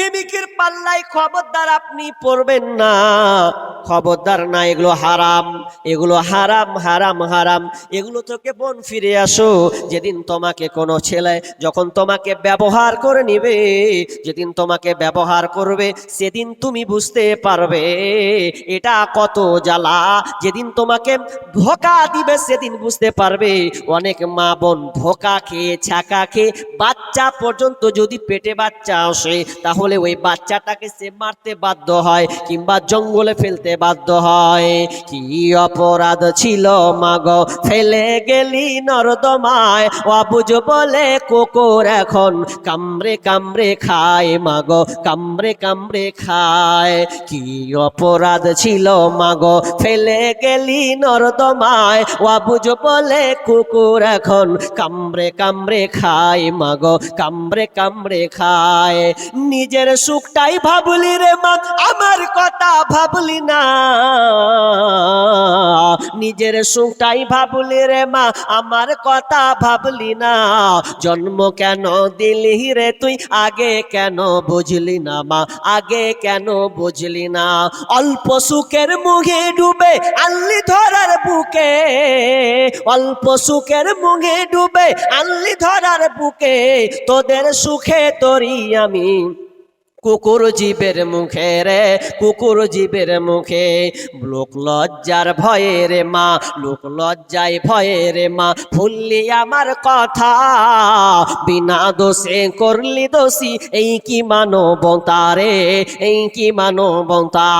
প্রেমিকের পাল্লায় খবরদার আপনি পড়বেন না। খবরদার না, এগুলো হারাম এগুলো হারাম হারাম হারাম। এগুলো থেকে বোন ফিরে আসো, যেদিন তোমাকে কোনো ছেলে যখন তোমাকে ব্যবহার করে নিবে, যেদিন তোমাকে ব্যবহার করবে, সেদিন তুমি বুঝতে পারবে, এটা কত জ্বালা। যেদিন তোমাকে ধোকা দিবে, সেদিন বুঝতে পারবে। অনেক মা বোন ধোকা খেয়ে ছাকা খেয়ে, বাচ্চা পর্যন্ত যদি পেটে বাচ্চা আসে, তাহলে ওই বাচ্চাটাকে সে মারতে বাধ্য হয়, কিংবা জঙ্গলে ফেলতে বাধ্য হয়। কি অপরাধ ছিল মাগ? ফেলে গেলি নর্দমায়। অবুঝ বলে কুকুর এখন কামড়ে কামড়ে খায় মাগ, কামড়ে কামড়ে খায়। কি অপরাধ ছিল মাগ? ফেলে গেলি নর্দমায়। অবুঝ বলে কুকুর এখন কামড়ে কামড়ে খায় মাগ, কামড়ে কামড়ে খায়। নিজের সুখটাই ভাবলি রে মা, আমার কথা ভাবলি না নিজের সুখটাই ভাবলি রে মা, আমার কথা ভাবলি না। জন্ম কেন দিলি রে তুই, আগে কেন বুঝলি না মা, আগে কেন বুঝলি না। অল্প সুখের মুখে ডুবে আল্লি ধরার বুকে, অল্প সুখের মুখে ডুবে আল্লি ধরার বুকে, তোদের সুখে তোরি আমি। কুকুর জীবের মুখে রে, কুকুর জীবের মুখে। লোক লজ্জার ভয়ে রে মা, লোক লজ্জায় ভয়ে রে মা, ফুললি আমার কথা। বিনা দোষে করলি দোষী, এই কি মানবতা রে, এই কি মানবতা?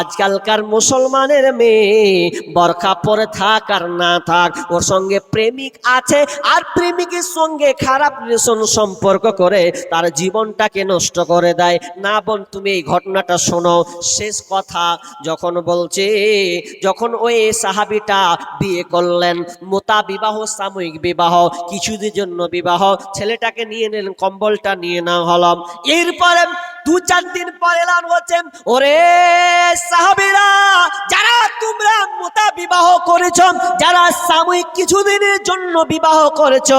আজকালকার মুসলমানের মেয়ে, বরখা পরে থাক আর না থাক, ওর সঙ্গে প্রেমিক আছে, আর প্রেমিকের সঙ্গে খারাপ রিলেশন সম্পর্ক করে, তার জীবনটাকে নষ্ট করে দেয়। না বোন তুমি এই ঘটনাটা শোনো। শেষ কথা যখন বলছে, যখন ওই সাহাবিটা বিয়ে করলেন, মোতা বিবাহ, সাময়িক বিবাহ, কিছুদিনের জন্য বিবাহ, ছেলেটাকে নিয়ে নিলেন, কম্বলটা নিয়ে নেওয়া হলাম এরপরে দু চার দিন পর এলান হচ্ছে, ওরে সাহাবিরা, যারা তোমরা মোতা বিবাহ করেছ, যারা সাময়িক কিছুদিনের জন্য বিবাহ করেছ,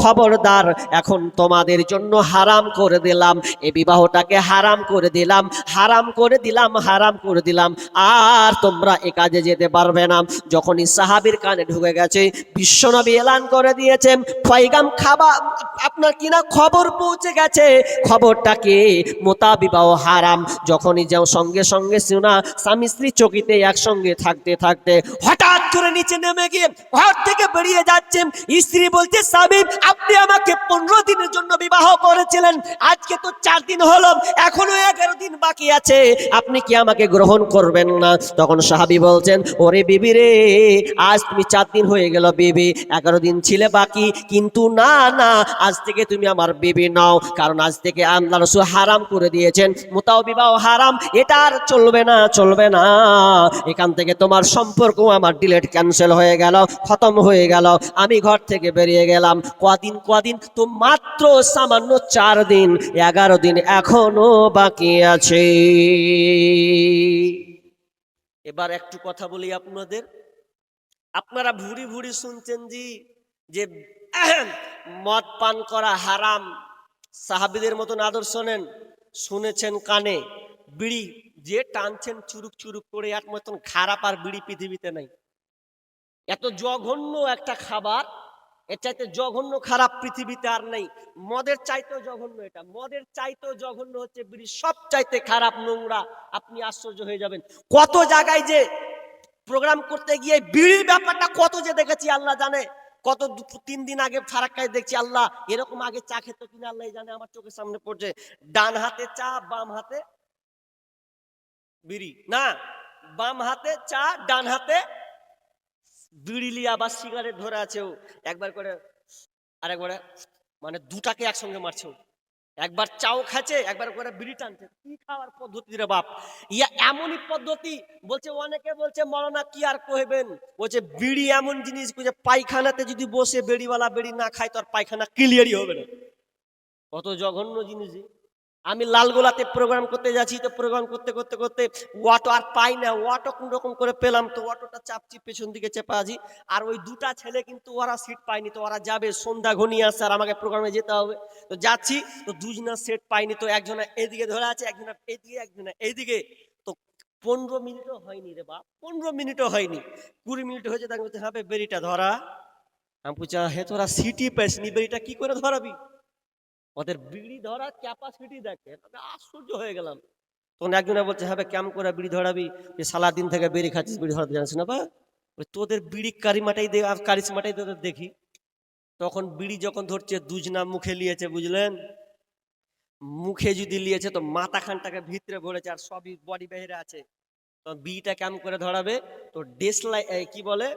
খবরদার, এখন তোমাদের জন্য হারাম করে দিলাম। এই বিবাহটাকে হারাম করে দিলাম, হারাম করে দিলাম, হারাম করে দিলাম। আর তোমরা এ কাজে যেতে পারবে না। যখনই সাহাবির কানে ঢুকে গেছে, বিশ্বনবী এলান করে দিয়েছেন পয়গাম খাবা, আপনার কিনা খবর পৌঁছে গেছে? খবরটাকে মোতা বিবাহ হারাম। যখনই যাও, সঙ্গে সঙ্গে শোনা, স্বামী স্ত্রী চকিতে একসঙ্গে থাকতে থাকতে হঠাৎ করে নিচে নেমে গিয়ে ঘর থেকে বেরিয়ে যাচ্ছেন স্ত্রী বলছে, স্বামী, আপনি আমাকে পনেরো দিনের জন্য বিবাহ করেছিলেন। আজকে তো চার দিন হলো। এখনও এগারো দিন বাকি আছে। আপনি কি আমাকে গ্রহণ করবেন না? তখন সাহাবি বলছেন, ওরে বিবি রে, আজ তুমি চার দিন হয়ে গেল বিবি, এগারো দিন ছিলে বাকি, কিন্তু না না, আজ থেকে তুমি আমার বিবি নাও, কারণ আজ থেকে আল্লাহ রসুল হারাম করে দিয়েছেন। মোতাও বিবাহ হারাম, এটা আর চলবে না চলবে না। এখান থেকে তোমার সম্পর্ক আমার ডিলেট ক্যান্সেল হয়ে গেল, খতম হয়ে গেল। আমি ঘর থেকে বেরিয়ে গেলাম। কদিন কদিন তো মাত্র সামান্য চার দিন, এগারো দিন, এখনও বাকি আছে। এবার একটু কথা বলি আপনাদের। আপনারা ভুরি ভুরি শুনছেন জি, যে মদ পান করা হারাম। সাহাবিদের মতন আদর্শ নেন, শুনেছেন কানে। বিড়ি যে টানছেন চুরুক চুরুক করে, এক মতন খারাপ আর বিড়ি পৃথিবীতে নাই। এত জঘন্য একটা খাবার এর চাইতে জঘন্য খারাপ পৃথিবীতে আর নেই। মদের চাইতেও জঘন্য এটা। মদের চাইতেও জঘন্য হচ্ছে বিড়ি সব চাইতে খারাপ নোংরা। আপনি আশ্চর্য হয়ে যাবেন। কত জায়গায় যে প্রোগ্রাম করতে গিয়ে বিড়ির ব্যাপারটা কত যে দেখেছি, আল্লাহ জানে। কত তিন দিন আগে ফারাক্কায় দেখছি, আল্লাহ এরকম আগে চা খেত কিনা, আল্লাহ জানে, আমার চোখের সামনে পড়ছে। ডান হাতে চা, বাম হাতে বিড়ি। না, বাম হাতে চা, ডান হাতে বিড়ি লিয়া বা সিগারেট ধরে আছে ও। একবার করে আরেকবারে মানে দুটাকে একসঙ্গে মারছে। একবার চাও খাচ্ছে, একবার করে বিড়ি টানছে। কি খাওয়ার পদ্ধতি রে বাপ? ইয়া এমনই পদ্ধতি, বলছে অনেকে বলছে, মরনা কি আর কহবেন বলছে, বিড়ি এমন জিনিস যে পায়খানাতে যদি বসে বেড়িওয়ালা বেড়ি না খায় তো আর পায়খানা ক্লিয়ারই হবে না। কত জঘন্য জিনিস। আমি লালগোলাতে প্রোগ্রাম করতে যাচ্ছি তো প্রোগ্রাম করতে করতে করতে অটো আর পাই না অটো কোন রকম করে পেলাম তো অটোটা চাপছি পেছন দিকে চেপা আছি। আর ওই দুটা ছেলে কিন্তু ওরা সিট পায়নি তো ওরা যাবে সন্ধ্যা ঘনিয়ে আসছে আর আমাকে প্রোগ্রামে যেতে হবে। তো যাচ্ছি তো দুজনা সেট পাইনি তো একজনা এদিকে ধরে আছে একজনা এদিকে একজনা এইদিকে তো পনেরো মিনিটও হয়নি রে বাপ পনেরো মিনিটও হয়নি। কুড়ি মিনিট হয়েছে তাকে বলছে হ্যাঁ বে, বেরিটা ধরা। আমি বলছি হে তোরা সিটি পেসনি বেরিটা কি করে ধরাবি? ওদের বিড়ি ধরার ক্যাপাসিটি দেখে আমি আশ্চর্য হয়ে গেলাম। তখন একজনে বলছে হ্যাঁ কেমন করে বিড়ি ধরাবি? যে সালা দিন থেকে বিড়ি খাচ্ছিস, বিড়ি ধরাতে জানিস না বা তোদের বিড়ি কারিমাটাই কারিশমাটাই তোদের দেখি। তখন বিড়ি যখন ধরছে, দুজনা মুখে লিয়েছে, বুঝলেন? মুখে যদি লিয়েছে, তো মাথা খানটাকে ভিতরে ভরেছে, আর সবই বডি বাইরে আছে। তো বিড়িটা কেমন করে ধরাবে? তো ডেস লাইট কি বলে?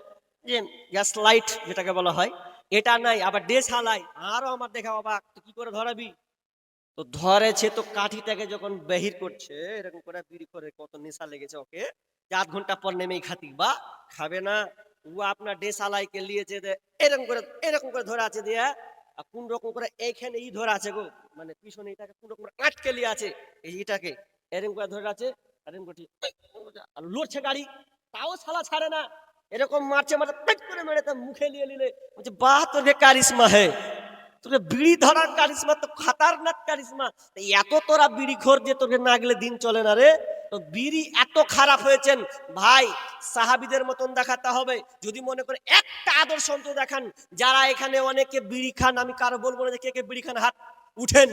যে গ্যাস লাইট যেটাকে বলা হয় এটা নাই, আবার ডেস হালাই। আরও আমার দেখা তো কি করে ধরাবি? তো ধরেছে তো কাঠিটাকে যখন বেহির করছে, এরকম করে বিড়ি করে কত নেশা লেগেছে ওকে, যে আধ ঘণ্টা পর নেমেই খাতি, বা খাবে না, ও আপনার ডেস হালাইকে লিয়েছে এরকম করে এরকম করে ধরে আছে দিয়ে, আর কোন রকম করে এইখানে ই ধরে আছে গো মানে পিছনে এটাকে কোন রকম আটকে লিয়ে আছে, এই এটাকে এরকম করে ধরে আছে এরকম করে লড়ছে গাড়ি, তাও শালা ছাড়ে না। এরকম মারছে মারছে পেট করে মেরে তো মুখে নিয়ে নিলে। বলছে বাহ তোর কারিশমা হে তোকে বিড়ি ধরার কারিশমা তো খাতারনাক কারিশমা এত তোরা বিড়ি খোর যে তোকে না গেলে দিন চলে না রে? তো বিড়ি এত খারাপ হয়েছেন, ভাই, সাহাবিদের মতন দেখাতে হবে। যদি মনে করে একটা আদর্শ অন্তত দেখান, যারা এখানে অনেকে বিড়ি খান, আমি কারও বলব না যে কে কে বিড়ি খান, হাত উঠেন।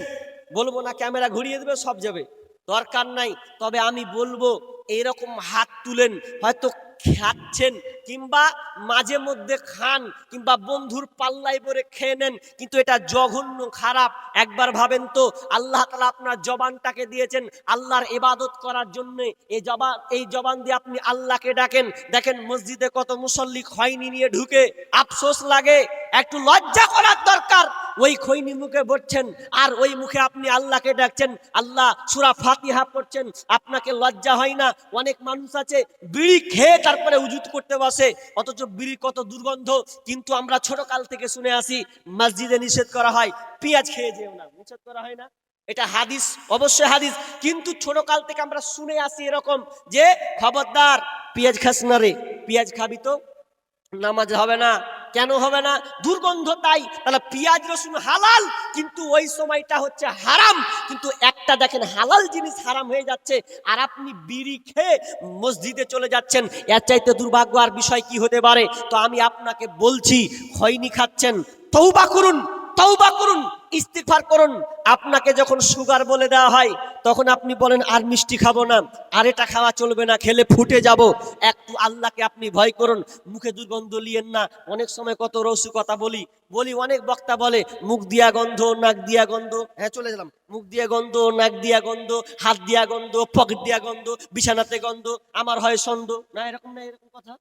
বলব না, ক্যামেরা ঘুরিয়ে দেবে, সব যাবে। দরকার নাই। তবে আমি বলব, এইরকম হাত তুলেন, হয়তো খাচ্ছেন কিংবা মাঝে মধ্যে খান কিংবা বন্ধুর পাল্লাই পরে খেয়ে নেন, কিন্তু এটা জঘন্য খারাপ। একবার ভাবেন তো, আল্লাহ তালা আপনার জবানটাকে দিয়েছেন, আল্লাহর ইবাদত করার জন্য এই জবান এই জবান দিয়ে আপনি আল্লাহকে ডাকেন। দেখেন মসজিদে কত মুসল্লি খয়নি নিয়ে ঢুকে। আফসোস লাগে। একটু লজ্জা করার দরকার। ওই খৈনি মুখে বসছেন আর ওই মুখে আপনি আল্লাহকে ডাকছেন, আল্লাহ সুরা ফাতিহা পড়ছেন, আপনাকে লজ্জা হয় না? অনেক মানুষ আছে, বিড়ি খেয়ে তারপরে উজুত করতে বসে, অথচ বিড়ি কত দুর্গন্ধ। কিন্তু আমরা ছোট কাল থেকে শুনে আসি, মসজিদে নিষেধ করা হয়, পেঁয়াজ খেয়ে যেও না। নিষেধ করা হয় না। এটা হাদিস, অবশ্যই হাদিস। কিন্তু ছোট কাল থেকে আমরা শুনে আসি এরকম যে, খবরদার, পেঁয়াজ খাস না রে, পেঁয়াজ খাবি তো? নামাজ হবে না, কেন হবে না? দুর্গন্ধ তাই। তাহলে পেঁয়াজ রসুন হালাল, কিন্তু ওই সময়টা হচ্ছে হারাম। কিন্তু একটা দেখেন, হালাল জিনিস হারাম হয়ে যাচ্ছে, আর আপনি বিড়ি খেয়ে মসজিদে চলে যাচ্ছেন। এর চাইতে দুর্ভাগ্য আর বিষয় কি হতে পারে? তো আমি আপনাকে বলছি খৈনি খাচ্ছেন তৌবা করুন তৌবা করুন ইস্তিগফার করুন। আপনাকে যখন সুগার বলে দেওয়া হয়, তখন আপনি বলেন, আর মিষ্টি খাব না, আর এটা খাওয়া চলবে না, খেলে ফুটে যাব। একটু আল্লাহকে আপনি ভয় করুন, মুখে দুর্গন্ধ লিয়েন না। অনেক সময় কত রসু কথা বলি বলি অনেক বক্তা বলে, মুখ দিয়া গন্ধ, নাক দিয়া গন্ধ। হ্যাঁ চলে গেলাম। মুখ দিয়া গন্ধ, নাক দিয়া গন্ধ, হাত দিয়া গন্ধ, পকেট দিয়া গন্ধ, বিছানাতে গন্ধ, আমার হয় সন্দ না, এরকম না, এরকম কথা?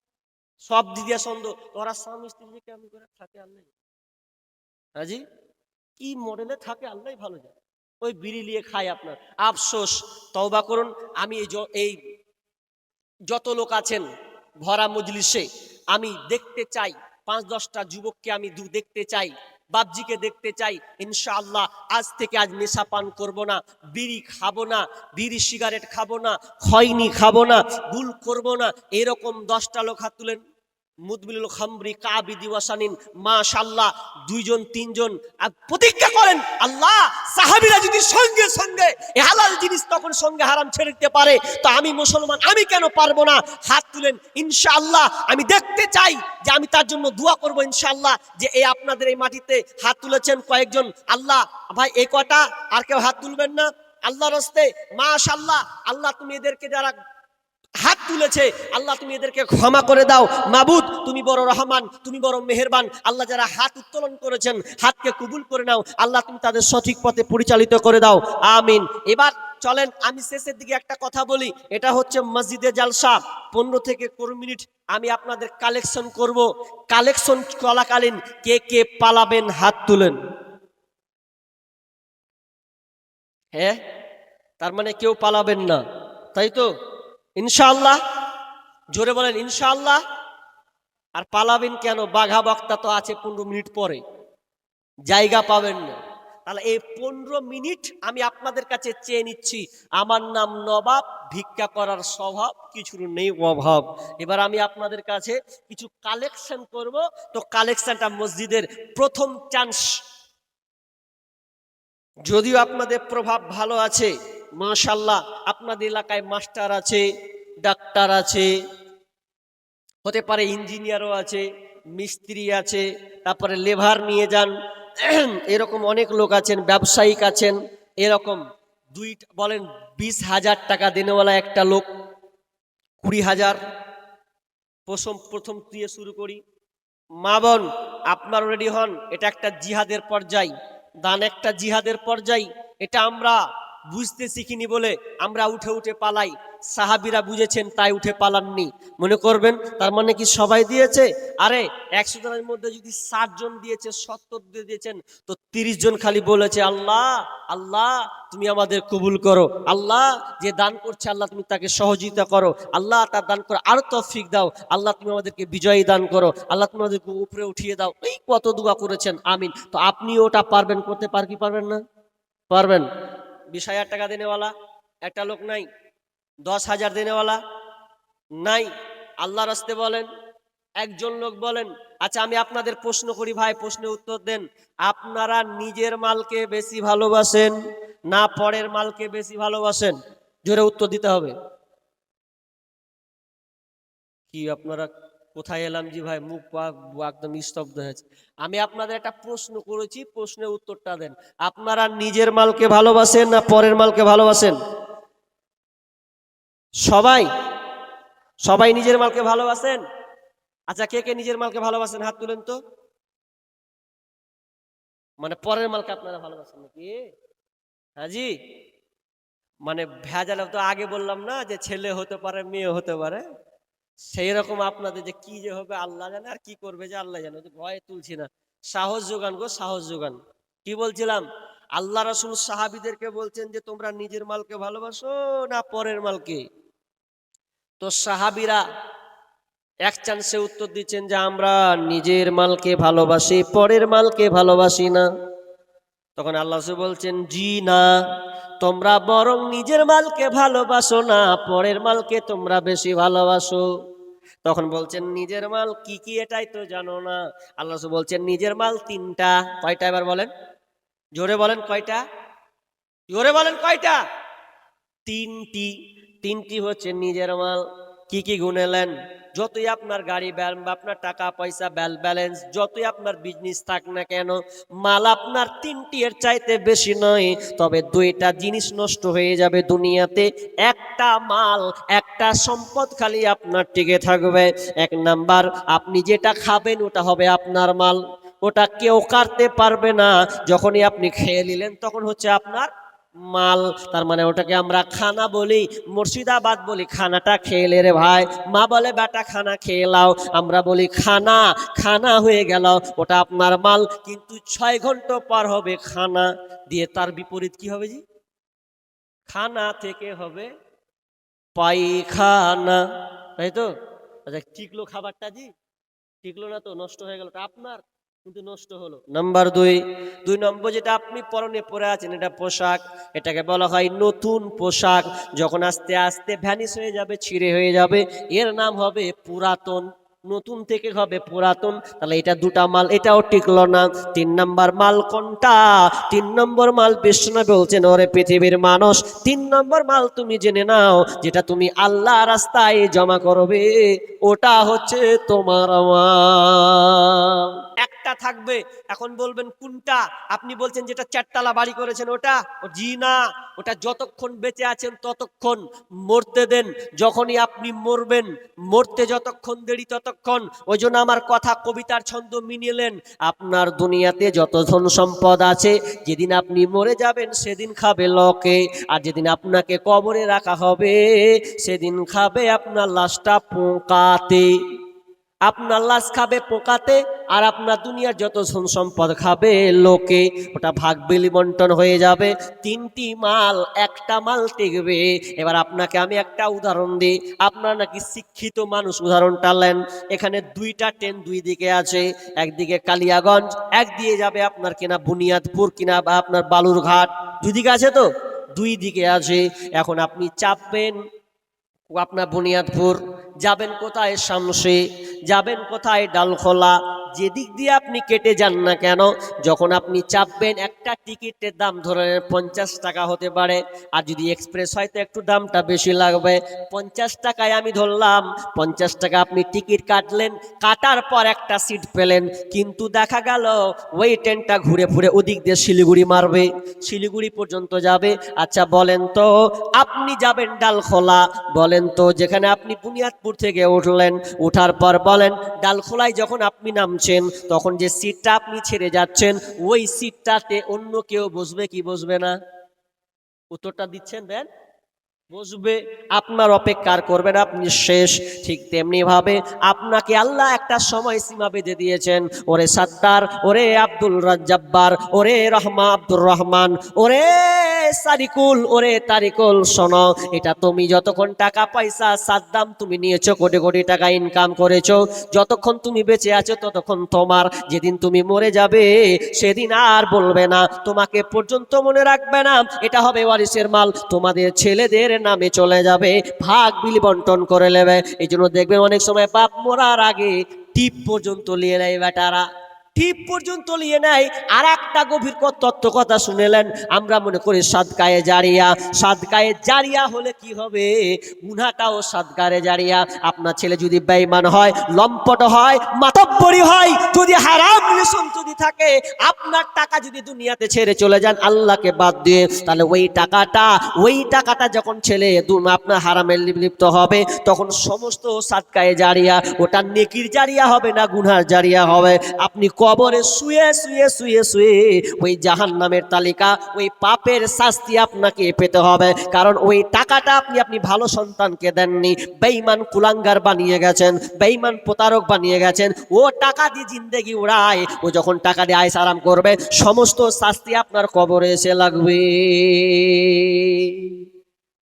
সব দিয়া সন্দ ওরা স্বামী স্ত্রী কেমন করে থাকে আল্লাহ হাজি? কি মডেলে থাকে আল্লাহ ভালো যায় ওই বিড়ি নিয়ে খায় আপনার। আফসোস, তওবা করুন, আমি এই যত লোক আছেন ভরা মজলিসে, আমি দেখতে চাই, পাঁচ দশটা যুবককে আমি দু, দেখতে চাই বাবজিকে দেখতে চাই, ইনশাআল্লাহ আজ থেকে আজ নেশা পান করব না, বিড়ি খাব না, বিড়ি সিগারেট খাব না, খয়নি খাব না, ভুল করব না, এরকম দশটা লোক হাত তুলেন। খামরি দুইজন, তিনজন প্রতিজ্ঞা করেন, আল্লাহ, সাহাবীরা যদি সঙ্গে সঙ্গে হালাল জিনিস তখন সঙ্গে হারাম ছেড়ে দিতে পারে, তো আমি মুসলমান, আমি কেন পারব না? হাত তুলেন, ইনশাআল্লাহ, আমি দেখতে চাই যে আমি তার জন্য দোয়া করব, ইনশাআল্লাহ, যে এই আপনাদের এই মাটিতে হাত তুলেছেন কয়েকজন, আল্লাহ, ভাই এই কটা, আর কেউ হাত তুলবেন না? আল্লাহ রস্তে মাশাল্লাহ আল্লাহ, তুমি এদেরকে যারা হাত তুলেছে, আল্লাহ তুমি এদেরকে ক্ষমা করে দাও। মাবুদ, তুমি বড় রহমান, তুমি বড় মেহেরবান। আল্লাহ যারা হাত উত্তোলন করেছেন, হাতকে কবুল করে নাও। আল্লাহ তুমি তাদের সঠিক পথে পরিচালিত করে দাও। আমিন। এবার চলেন, আমি শেষের দিকে একটা কথা বলি। এটা হচ্ছে মসজিদে জালসা। পনেরো থেকে কুড়ি মিনিট আমি আপনাদের কালেকশন করব। কালেকশন চলাকালীন কে কে পালাবেন হাত তুলেন। হ্যাঁ? তার মানে কেউ পালাবেন না। তাই তো? ইনশাআল্লাহ, জোরে বলেন ইনশাল্লাহ আর পালাবেন কেন? বাঘা বক্তা তো আছে পনেরো মিনিট পরে। জায়গা পাবেন না। তাহলে এই পনেরো মিনিট আমি আপনাদের কাছে চেয়ে নিচ্ছি, আমার নাম নবাব, ভিক্ষা করার স্বভাব, কিছুর নেই অভাব। এবার আমি আপনাদের কাছে কিছু কালেকশন করব। তো কালেকশনটা মসজিদের প্রথম চান্স। যদিও আপনাদের প্রভাব ভালো আছে মাশাল্লাহ আপনাদের এলাকায় মাস্টার আছে, ডাক্তার আছে, হতে পারে ইঞ্জিনিয়ারও আছে, মিস্ত্রি আছে, তারপরে লেভার নিয়ে যান, এরকম অনেক লোক আছেন, ব্যবসায়িক আছেন, এরকম দুই, বলেন বিশ হাজার টাকা দেনেওয়ালা একটা লোক, কুড়ি হাজার, প্রথম প্রথম দিয়ে শুরু করি। মা বোন, আপনার রেডি হন, এটা একটা জিহাদের পর্যায়, দান একটা জিহাদের পর্যায়, এটা আমরা বুঝতে শিখিনি বলে আমরা উঠে উঠে পালাই। সাহাবিরা বুঝেছেন, তাই উঠে পালাননি। মনে করবেন, তার মানে কি সবাই দিয়েছে? আরে, একশো জনের মধ্যে যদি ষাট জন দিয়েছে, সত্তর দিয়ে দিয়েছেন, তো তিরিশ জন খালি বলেছে, আল্লাহ আল্লাহ, তুমি আমাদের কবুল করো। আল্লাহ, যে দান করছে, আল্লাহ, তুমি তাকে সহযোগিতা করো। আল্লাহ, তার দান করো আরও তফিক দাও। আল্লাহ, তুমি আমাদেরকে বিজয়ী দান করো। আল্লাহ, তুমি আমাদেরকে উপরে উঠিয়ে দাও। এই কত দোয়া করেছেন, আমিন। তো আপনি ওটা পারবেন, করতে পার কি পারবেন না? পারবেন? বিশ হাজার টাকা দেনেওয়ালা, একটা লোক নাই, দশ হাজার দেনেওয়ালা, নাই। আল্লাহ রাস্তে বলেন, একজন লোক বলেন আচ্ছা আমি আপনাদের প্রশ্ন করি ভাই, প্রশ্নের উত্তর দেন। আপনারা নিজের মালকে বেশি ভালোবাসেন না পরের মালকে বেশি ভালোবাসেন? জোরে উত্তর দিতে হবে। কি আপনারা কোথায় এলাম জি ভাই? মুখ পা একদম স্তব্ধ হয়েছে। আমি আপনাদের একটা প্রশ্ন করেছি, প্রশ্নের উত্তরটা দেন। আপনারা নিজের মালকে ভালোবাসেন না পরের মালকে ভালোবাসেন? সবাই? সবাই নিজের মালকে ভালোবাসেন? আচ্ছা কে কে নিজের মালকে ভালোবাসেন? হাত তুলেন তো। মানে পরের মালকে আপনারা ভালোবাসেন নাকি? হ্যাঁ জি। মানে ভেজাল তো আগে বললাম না যে ছেলে হতে পারে, মেয়ে হতে পারে। সেই রকম আপনাদের যে কি যে হবে আল্লাহ জানে আর কি করবে যে আল্লাহ জানে ভয়ে তুলছি না। সাহস যোগান গো, সাহস যোগান। কি বলছিলাম? আল্লাহ রসুল সাহাবিদেরকে বলছেন যে, তোমরা নিজের মালকে ভালোবাসো না পরের মালকে? তো সাহাবিরা এক চান্সে উত্তর দিচ্ছেন যে, আমরা নিজের মালকে ভালোবাসি, পরের মালকে ভালোবাসি না। তখন আল্লাহ বলছেন, জি না। তোমরা বরং নিজের মালকে ভালোবাসো না, পরের মালকে তোমরা বেশি ভালোবাসো। তখন বলছেন, নিজের মাল কি কি এটাই তো জানো না। আল্লাহ বলছেন, নিজের মাল তিনটা। কয়টা এবার বলেন? জোরে বলেন কয়টা? জোরে বলেন কয়টা? তিনটি। তিনটি হচ্ছে নিজের মাল। কি কি গুনেলেন? যতই আপনার গাড়ি আপনার টাকা, পয়সা, ব্যাল ব্যালেন্স, যতই আপনার বিজনেস থাক না কেন, মাল আপনার তিনটি এর চাইতে বেশি নয়, তবে দুইটা জিনিস নষ্ট হয়ে যাবে দুনিয়াতে। একটা মাল, একটা সম্পদ খালি আপনার টিকে থাকবে। এক নাম্বার, আপনি যেটা খাবেন ওটা হবে আপনার মাল। ওটা কেউ কাটতে পারবে না। যখনই আপনি খেয়ে নিলেন, তখন হচ্ছে আপনার মাল, তার মানে ওটাকে আমরা খানা বলি, মুর্শিদাবাদ বলি, খানাটা খেয়ে রে ভাই। মা বলে, বেটা, খানা খেয়ে লাও। আমরা বলি, খানা খানা হয়ে গেল, ওটা আপনার মাল। কিন্তু ছয় ঘণ্টা পার হবে খানা, দিয়ে তার বিপরীত কি হবে জি? খানা থেকে হবে পায়খানা। তাই তো? আচ্ছা টিকলো খাবারটা জি? টিকলো না তো নষ্ট হয়ে গেল। আপনার কিন্তু নষ্ট হলো। নাম্বার দুই দুই নম্বর যেটা আপনি পরনে পরে আছেন, এটা পোশাক। এটাকে বলা হয় নতুন পোশাক। যখন আস্তে আস্তে ভ্যানিস হয়ে যাবে, ছিঁড়ে হয়ে যাবে, এর নাম হবে পুরাতন। নতুন থেকে হবে পুরাতন। তাহলে এটা দুটা মাল, এটাও টিকলো না। তিন নম্বর মাল কোনটা? তিন নম্বর মাল বিষ্ণু বলছেন, ওরে পৃথিবীর মানুষ, তিন নম্বর মাল তুমি জেনে নাও, যেটা তুমি আল্লাহ রাস্তায় জমা করবে, ওটা হচ্ছে তোমার মাল একটা থাকবে। এখন বলবেন, কোনটা? আপনি বলছেন যেটা চারতলা বাড়ি করেছেন, ওটা? জি না। ওটা যতক্ষণ বেঁচে আছেন ততক্ষণ মরতে দেন। যখনই আপনি মরবেন, মরতে যতক্ষণ দেরি ততক্ষণ। ওই জন্য আমার কথা, কবিতার ছন্দ মিনিলেন আপনার দুনিয়াতে যত ধন সম্পদ আছে, যেদিন আপনি মরে যাবেন, সেদিন খাবে লকে। আর যেদিন আপনাকে কবরে রাখা হবে, সেদিন খাবে আপনার লাশটা পোকাতে। আপনার লাশ খাবে পোকাতে, আর আপনার দুনিয়ার যত ধন সম্পদ খাবে লোকে, ওটা ভাগ বন্টন হয়ে যাবে, তিনটি মাল, একটা মাল টিকবে। এবার আপনাকে আমি একটা উদাহরণ দিই। আপনার নাকি শিক্ষিত মানুষ উদাহরণ টানলেন এখানে দুইটা ট্রেন দুই দিকে আছে একদিকে কালিয়াগঞ্জ, এক দিয়ে যাবে আপনার কিনা বুনিয়াদপুর, কিনা বা আপনার বালুরঘাট। দুই দিকে আছে তো? দুই দিকে আছে। এখন আপনি চাপবেন আপনার বুনিয়াদপুর। যাবেন কোথায় শামসে? যাবেন কোথায় ডালখোলা? যেদিক দিয়ে আপনি কেটে যান না কেন, যখন আপনি চাপবেন, একটা টিকিটের দাম ধরেন পঞ্চাশ টাকা হতে পারে। আর যদি এক্সপ্রেস হয়, তো একটু দামটা বেশি লাগবে। পঞ্চাশ টাকায় আমি ধরলাম, পঞ্চাশ টাকা আপনি টিকিট কাটলেন, কাটার পর একটা সিট পেলেন। কিন্তু দেখা গেল, ওই ট্রেনটা ঘুরে ফুরে ওদিক দিয়ে শিলিগুড়ি মারবে। শিলিগুড়ি পর্যন্ত যাবে। আচ্ছা বলেন তো, আপনি যাবেন ডালখোলা। বলেন তো, যেখানে আপনি বুনিয়াদপুর থেকে উঠলেন, উঠার পর বলেন, ডালখোলায় যখন আপনি নামছেন তখন যে সিটটা আপনি ছেড়ে যাচ্ছেন, ওই সিটটাতে অন্য কেউ বসবে কি বসবে না? উত্তরটা দিচ্ছেন দেন বসবে আপনার অপেক্ষার করবেন আপনি শেষ, ঠিক তেমনি ভাবে আপনাকে আল্লাহ একটা সময় সীমা বেঁধে দিয়েছেন। ওরে সাত্তার ওরে আব্দুল রাজ্জাব্বার, ওরে রহমা আব্দুর রহমান, ওরে সারিকুল, ওরে তারিকুল, শোনো, এটা তুমি যতক্ষণ টাকা পয়সা, সাদ্দাম, তুমি নিয়েছো, কোটি কোটি টাকা ইনকাম করেছ, যতক্ষণ তুমি বেঁচে আছো, ততক্ষণ তোমার, যেদিন তুমি মরে যাবে, সেদিন আর বলবে না, তোমাকে পর্যন্ত মনে রাখবে না, এটা হবে ওয়ারিসের মাল, তোমাদের ছেলেদের নামে চলে যাবে, ভাগ বিলি বন্টন করে নেবে। এই জন্য দেখবেন অনেক সময় বাপ মরার আগে টিপ পর্যন্ত নিয়ে নেয় বেটারা। টিপ পর্যন্ত নিয়ে নেয়। আর একটা গভীর তত্ত্ব কথা শুনেলেন। আমরা মনে করি সাদকায়ে জারিয়া। সাদকায়ে জারিয়া হলে কি হবে? গুনাটাও সাদকারে জারিয়া। আপনার ছেলে যদি বেঈমান হয়, লম্পট হয়, মাতব্বরি হয়, যদি হারাম রিলেশন যদি থাকে, আপনার টাকা যদি দুনিয়াতে ছেড়ে চলে যান, আল্লাহকে বাদ দিয়ে, তাহলে ওই টাকাটা ওই টাকাটা যখন ছেলে আপনার হারামে লিপ্ত হবে, তখন সমস্ত সাদকায়ে জারিয়া, ওটা নেকির জারিয়া হবে না গুনহার জারিয়া হবে? আপনি কবরে শুয়ে শুয়ে শুয়ে শুয়ে ওই জাহান নামের তালিকা, ওই পাপের শাস্তি আপনাকে পেতে হবে। কারণ ওই টাকাটা আপনি আপনি ভালো সন্তানকে দেননি। বেঈমান কুলাঙ্গার বানিয়ে গেছেন, বেঈমান প্রতারক বানিয়ে গেছেন। ও টাকা দিয়ে জিন্দেগি উড়ায়, ও যখন টাকা দিয়ে আয়স আরাম করবে, সমস্ত শাস্তি আপনার কবরে এসে লাগবে।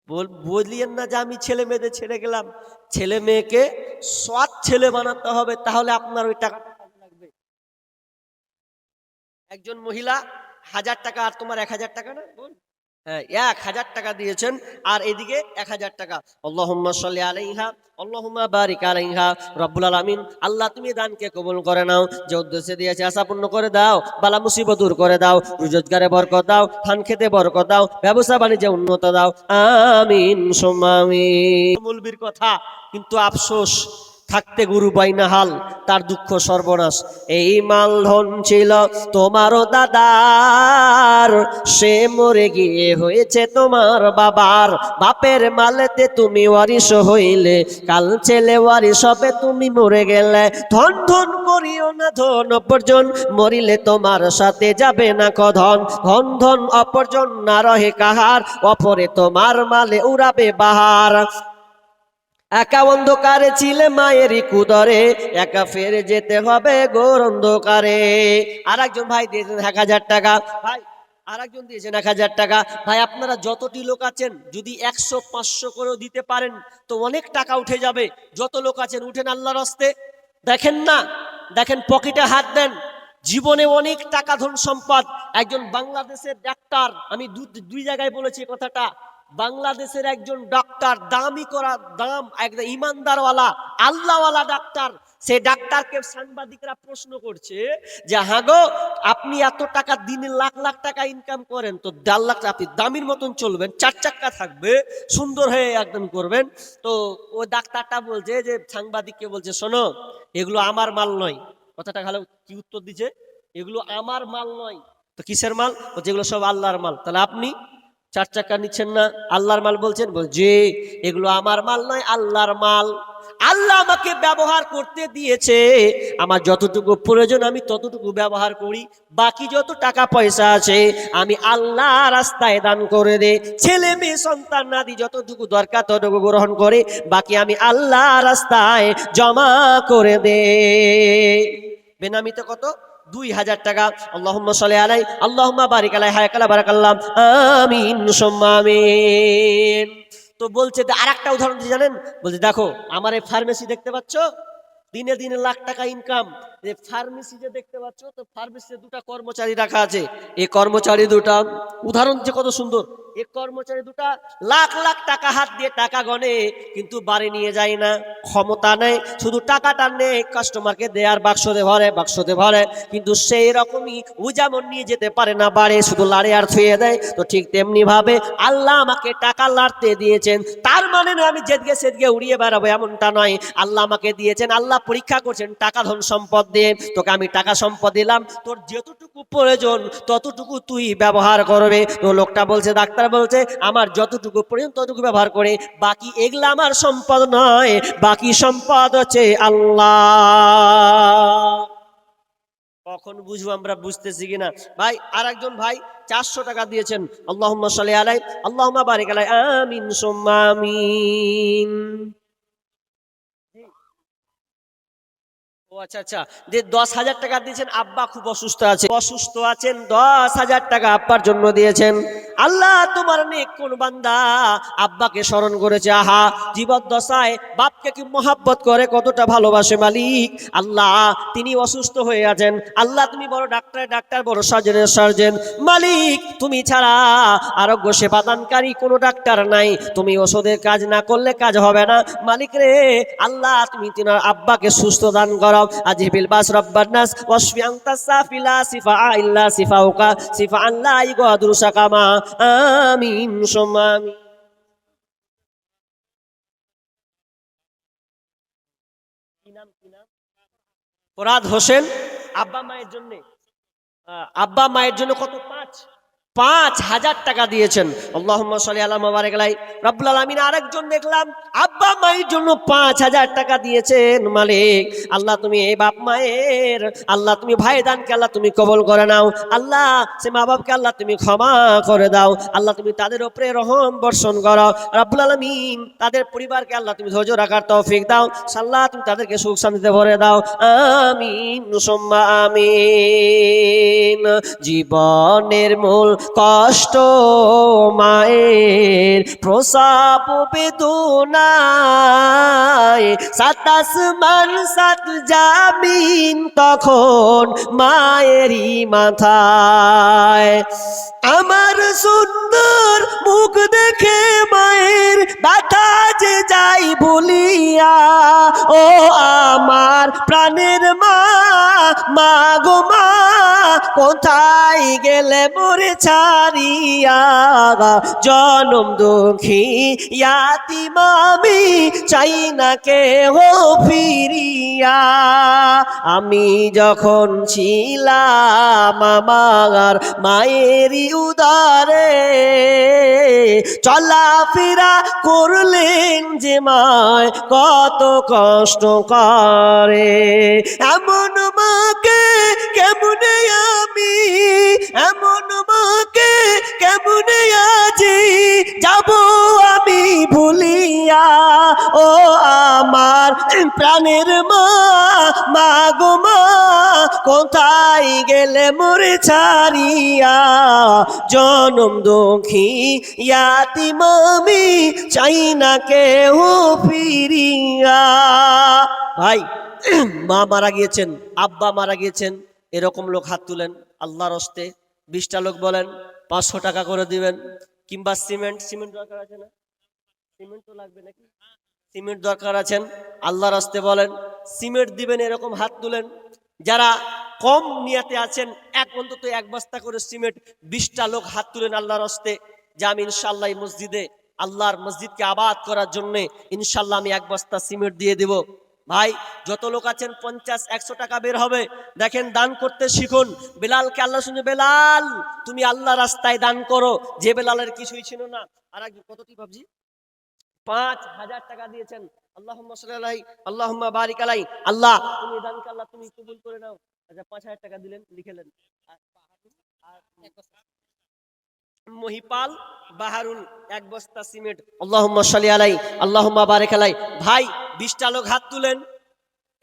বল না যে আমি ছেলে মেয়েদের ছেড়ে গেলাম। ছেলে মেয়েকে সৎ ছেলে বানাতে হবে, তাহলে আপনার ওই টাকা একজন মহিলা, হাজার টাকা আর তোমার এক হাজার টাকা না? বল হ্যাঁ এক হাজার টাকা দিয়েছেন, আর এদিকে এক হাজার টাকা। আল্লাহুম্মা সাল্লি আলাইহা, আল্লাহুম্মা বারিক আলাইহা, রব্বুল আলামিন। আল্লাহ, তুমি দানকে কবুল করে নাও, যে উদ্দেশ্যে দিয়েছে, আশা পূর্ণ করে দাও, বালা মুসিবত দূর করে দাও, রোজগারে বরকত দাও, ধান খেতে বরকত দাও, ব্যবসা বাণিজ্যে উন্নত দাও। আমিন সোমামিন কথা, কিন্তু আফসোস থাকতে গুরু বাইনা হাল তার দুঃখ সর্বনাশ। এই মাল ধন ছিল তোমারও দাদার, সে মরে গিয়ে হয়েছে তোমার বাবার। বাপের মালেতে তুমি ওয়ারিস হইলে, কাল ছেলে ওয়ারিস হবে, তুমি মরে গেলে। ধন ধন করিও না ধন অপরজন, মরিলে তোমার সাথে যাবে না কধন। ধন ধন অপরজন না রহে কাহার, অপরে তোমার মালে উড়াবে বাহার। একা অন্ধকারে ছিলে মায়েরই কুদরে, একা ফেরে যেতে হবে গোর অন্ধকারে। আর একজন ভাই দিয়েছেন এক হাজার টাকা। ভাই আর একজন দিয়েছেন এক হাজার টাকা। ভাই, আপনারা যতটি লোক আছেন, যদি একশো, পাঁচশো করেও দিতে পারেন, তো অনেক টাকা উঠে যাবে। যত লোক আছেন, উঠেন আল্লাহর হস্তে। দেখেন না, দেখেন পকেটে হাত দেন। জীবনে অনেক টাকা ধন সম্পদ। একজন বাংলাদেশের ডাক্তার, আমি দুই জায়গায় বলেছি কথাটা। বাংলাদেশের একজন ডাক্তার, দামি করা দাম, একদম ইমানদারওয়ালা, আল্লাহওয়ালা ডাক্তার, সে ডাক্তারকে সাংবাদিকরা প্রশ্ন করছে যে হ্যাঁ গো, আপনি এত টাকা দিনে লাখ লাখ টাকা ইনকাম করেন, তো দেড় লাখ, আপনি দামির মতন চলবেন, চার চাক্কা থাকবে, সুন্দর হয়ে একদম করবেন। তো ও ডাক্তারটা বলছে যে, সাংবাদিককে বলছে, শোনো, এগুলো আমার মাল নয়। কথাটা ভালো কি উত্তর দিছে? এগুলো আমার মাল নয়। তো কিসের মাল? যেগুলো সব আল্লাহর মাল। তাহলে আপনি চার চাকা নিচ্ছেন না? আল্লাহর মাল বলছেন বল যে এগুলো আমার মাল নয়, আল্লাহর মাল। আল্লাহ আমাকে ব্যবহার করতে দিয়েছে। আমার যতটুকু প্রয়োজন, আমি ততটুকু ব্যবহার করি। বাকি যত টাকা পয়সা আছে, আমি আল্লাহ রাস্তায় দান করে দে ছেলে মেয়ে, সন্তান নাদি যতটুকু দরকার, ততটুকু গ্রহণ করে। বাকি আমি আল্লাহ রাস্তায় জমা করে দে বেনামিতে কত? দুই হাজার টাকা। আল্লাহুম্মা সালে আলাই, আল্লাহুম্মা বারিক আলাই হায়াকালা আমিন, সুম্মা আমিন। তো বলছে আর একটা উদাহরণ দিয়ে জানেন? বলছে, দেখো, আমার এই ফার্মেসি দেখতে পাচ্ছ? দিনে দিনে লাখ টাকা ইনকাম যে ফার্মেসি যে দেখতে পাচ্ছ, তো ফার্মেসিতে দুটা কর্মচারী রাখা আছে। এই কর্মচারী দুটা, উদাহরণ যে কত সুন্দর। এই কর্মচারী দুটা লাখ লাখ টাকা হাত দিয়ে টাকা গনে, কিন্তু বাড়ি নিয়ে যায় না। ক্ষমতা নেই, শুধু টাকাটা নেই কাস্টমারকে দেয়ার বাক্সতে ভরে বাক্সতে ভরে। কিন্তু সেই রকমই ও যেমন নিয়ে যেতে পারে না বাড়ে, শুধু লাড়ে আর ছুঁয়ে দেয়। তো ঠিক তেমনি ভাবে আল্লাহ আমাকে টাকা লাড়তে দিয়েছেন। তার মানে না আমি যেদিকে সেদিকে উড়িয়ে বেড়াবো, এমনটা নয়। আল্লাহ আমাকে দিয়েছেন, আল্লাহ পরীক্ষা করছেন, টাকা ধন সম্পদ দিয়ে। তোকে আমি টাকা সম্পদ দিলাম, তোর যতটুকু প্রয়োজন, ততটুকু তুই ব্যবহার করবে। তো লোকটা বলছে, ডাক্তার বলছে, আমার যতটুকু প্রয়োজন, ততটুকু ব্যবহার করে। বাকি এগুলা আমার সম্পদ নয়। বাকি সম্পদ হচ্ছে আল্লাহ। কখন বুঝব আমরা, বুঝতেছি কিনা? ভাই আর একজন ভাই চারশো টাকা দিয়েছেন। আল্লাহ সাল্লি আলাই আল্লাহ বারিক আলাই, আমিন, সুম্মা ও আচ্ছা আচ্ছা। যে দশ হাজার টাকা দিয়েছেন, আব্বা খুব অসুস্থ আছে। অসুস্থ আছেন, দশ হাজার টাকা আব্বার জন্য দিয়েছেন। আল্লাহ তোমার নেক কোন বান্দা আব্বাকে স্মরণ করেছে, আহা, জীবদ্দশায় বাপকে কি মহাব্বত করে, কতটা ভালোবাসে মালিক। আল্লাহ, তিনি অসুস্থ হয়ে আছেন। আল্লাহ, তুমি বড় ডাক্তার ডাক্তার, বড় সার্জনের সার্জন। মালিক, তুমি ছাড়া আরোগ্য সেবাদানকারী কোনো ডাক্তার নাই। তুমি ওষুধের কাজ না করলে কাজ হবে না। মালিক রে, আল্লাহ, তুমি তিনার আব্বাকে সুস্থ দান করো আজিবিল বাস রব্বান নাস, ওয়াসফি আনতা সাফিলা, সিফা ইল্লা সিফাউকা সিফা আল্লাহ ইগাদুর সাকামা আমিন সুম্মা ফরাদ হোসেন আব্বা মায়ের জন্য আব্বা মায়ের জন্য কত পাঁচ পাঁচ হাজার টাকা দিয়েছেন। আল্লাহ সাল্লি আল্লাহ মাবারেক আলাই রব্বুল আলমিন আরেকজন দেখলাম, আব্বা মায়ের জন্য পাঁচ হাজার টাকা দিয়েছেন মালিক। আল্লাহ তুমি এই বাপ মায়ের, আল্লাহ তুমি ভাই দানকে আল্লাহ তুমি কবল করে নাও। আল্লাহ সে মা বাপকে আল্লাহ তুমি ক্ষমা করে দাও। আল্লাহ তুমি তাদের ওপরে রহম বর্ষণ করো। রব্বুল আলমিন তাদের পরিবারকে আল্লাহ তুমি ধৈর্য রাখার তৌফিক দাও। সাল্লাহ তুমি তাদেরকে সুখ শান্তিতে ভরে দাও। আমিন সুম্মা আমিন। জীবনের মূল কষ্ট মায়ের প্রসাব বেদনায়। সাতাশ মান সাত জামিন তখন মায়েরই মাথায়। আমার সুন্দর মুখ দেখে মায়ের ব্যথা যে যাই ভুলিয়া, ও আমার প্রাণের মা মা গো মা। কোথায় গেলে মরে ছাড়িয়া জনম দুঃখী ইয়াতি মামি চাই না কে হো ফিরিয়া। আমি যখন ছিলাম আমার মায়েরই উদারে, চলাফেরা করলেন যে মায় কত কষ্ট করে। এমন মাকে কেমনে আমি এমন মাকে কেমনে আছি? যাব আমি ভুলিয়া। ও আমার প্রাণের মা গো মা, কোথায় গেলে মরে ছাড়িয়া? জনম দুঃখী ইয়াতি মামি চাই না কেউ ফিরিয়া। ভাই, মা মারা গিয়েছেন, আব্বা মারা গিয়েছেন। এরকম লোক হাত তুলেন, আল্লাহর হস্তে বিশটা লোক বলেন, পাঁচশো টাকা করে দিবেন, কিংবা সিমেন্ট সিমেন্ট দরকার আছে না? সিমেন্ট তো লাগবে নাকি? সিমেন্ট দরকার আছেন আল্লাহর হস্তে বলেন, সিমেন্ট দিবেন, এরকম হাত তুলেন। যারা কম নিয়াতে আছেন, এক অন্তত এক বস্তা করে সিমেন্ট, বিশটা লোক হাত তুলেন আল্লাহর হস্তে, যে আমি ইনশাল্লাহ মসজিদে, আল্লাহর মসজিদকে আবাদ করার জন্যে ইনশাল্লাহ আমি এক বস্তা সিমেন্ট দিয়ে দেব। ভাই, যত লোক আছেন পঞ্চাশ, একশো টাকা বের হবে। দেখেন, দান করতে শিখুন। বেলালকে আল্লাহ শুনে, বেলাল, তুমি আল্লাহ রাস্তায় দান করো। যে বেলালের কিছুই ছিল না। আর একজন কি ভাবছি? পাঁচ হাজার টাকা দিয়েছেন। আল্লাহুম্মা সাল্লি আলাইহি, আল্লাহুম্মা বারিক আলাই আল্লাহ, তুমি দানকে আল্লাহ, তুমি কবুল করে নাও। আচ্ছা পাঁচ হাজার টাকা দিলেন লিখেলেন মহিপাল বাহারুল এক বস্তা সিমেন্ট। আল্লাহুম্মা সাল্লি আলাই আল্লাহুম্মা বারিক আলাই ভাই বিশটা লোক হাত তুলেন।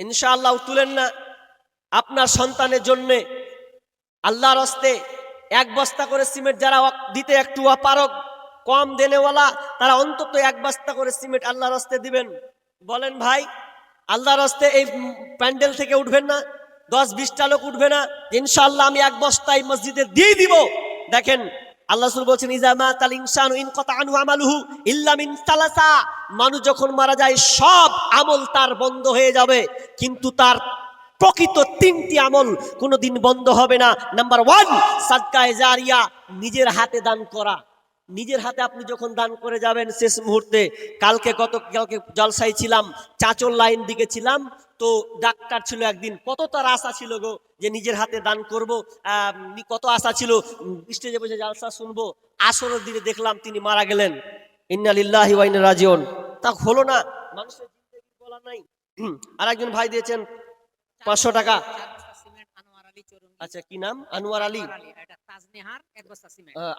ইনশাআল্লাহ তুলেন না। আপনার সন্তানের জন্য আল্লাহর হস্তে এক বস্তা করে সিমেন্ট যারা দিতে একটু অপারক কম দেনেওয়ালা, তারা অন্তত এক বস্তা করে সিমেন্ট আল্লাহর হস্তে দিবেন। বলেন ভাই, আল্লাহর হস্তে এই প্যান্ডেল থেকে উঠবেন না, দশ বিশটা লোক উঠবে না। ইনশাল্লাহ আমি এক বস্তা এই মসজিদে দিয়ে দিব। দেখেন আল্লাহ রাসূল বলছেন ইজামা তাল ইনসানু ইন কতা আনহু আমালুহু ইল্লা মিন সালাসা। মানুষ যখন মারা যায়, সব আমল তার বন্ধ হয়ে যাবে। কিন্তু তার প্রকৃত তিনটি আমল কোনোদিন বন্ধ হবে না। নাম্বার ওয়ান, সাদকায়ে জারিয়া, নিজের হাতে দান করা। নিজের হাতে আপনি যখন দান করে যাবেন শেষ মুহূর্তে, কালকে গত, কালকে জলসাই ছিলাম, চাঁচল লাইন দিকে ছিলাম তো ডাক্তার ছিল একদিন, কত তার আশা ছিল গো যে নিজের হাতে দান করব কত আশা ছিল স্টেজে বসে জালসা শুনব, আসরের দিনে দেখলাম তিনি মারা গেলেন। ইন্নালিল্লাহি ওয়া ইন্না রাজিউন। তা হলো না, মানুষের বলা নাই। আর একজন ভাই দিয়েছেন, পাঁচশো টাকা। আচ্ছা কি নাম? আনোয়ার আলী।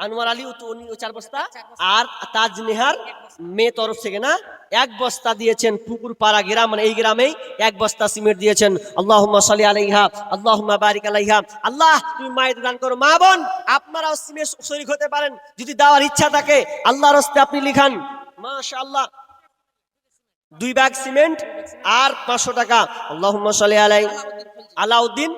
আনোয়ার আলী তো উনি চার বস্তা। আর তাজ নেহার মেয়ে তরফ থেকে না এক বস্তা দিয়েছেন পুকুর পাড়া গ্রাম মানে এই গ্রামেই এক বস্তা সিমেন্ট দিয়েছেন। আল্লাহুম্মা সাল্লি আলাইহা আল্লাহুম্মা বারিক আলাইহা। আল্লাহ তুমি মায়ের দান করো। মা বোন আপনারাও সিমেন্ট শরীক হতে পারেন। যদি দেওয়ার ইচ্ছা থাকে আল্লাহর হস্তে আপনি লিখান। মাশাআল্লাহ। দুই ব্যাগ সিমেন্ট আর পাঁচশো টাকা। আল্লাহুম্মা সাল্লি আলাই আলাউদ্দিন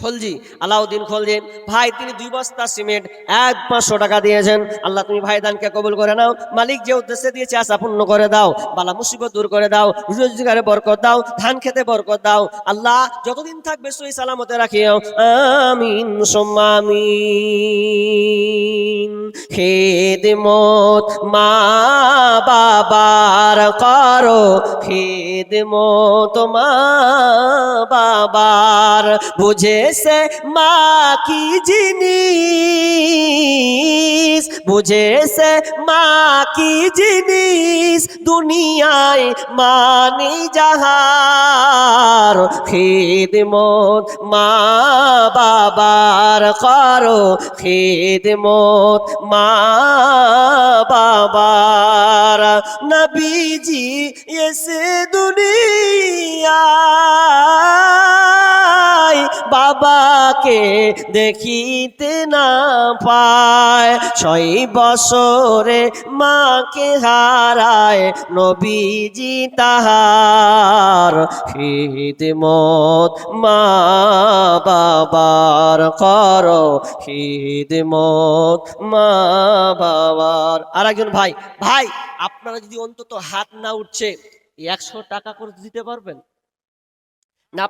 খলজি। আলাউদ্দিন খলজি। ভাই, তিনি দুই বস্তা সিমেন্ট, এক পাঁচশো টাকা দিয়েছেন। আল্লাহ, তুমি ভাই দানকে কবুল করে নাও। মালিক যে উদ্দেশ্যে দিয়েছে, আশা পূর্ণ করে দাও। বালা মুসিবত দূর করে দাও। রোজগারে বরকত দাও। ধান খেতে বরকত দাও। আল্লাহ, যতদিন থাকবে সই সালামতে রাখিও। আমিন সোম্মা আমিন খেদমত মা বাবার করো। খেদমত মা বাবার বুঝেছে মা কি জিনিস? বুঝেছে মা কি জিনিস? দুনিয়ায় মানি যাহার। খেদমত মা বাবার করো। খেদমত মা বাবার। নবীজি এসে দুনিয়ায় বাবাকে দেখিতে না পায়। ছয় বছরে মাকে হারায় নবীজি তাহার। খিদমত মা বাবার কর। খিদমত মা বাবার। আর একজন ভাই ভাই, আপনারা যদি অন্তত হাত না উঠছে, একশো টাকা করে দিতে পারবেন? না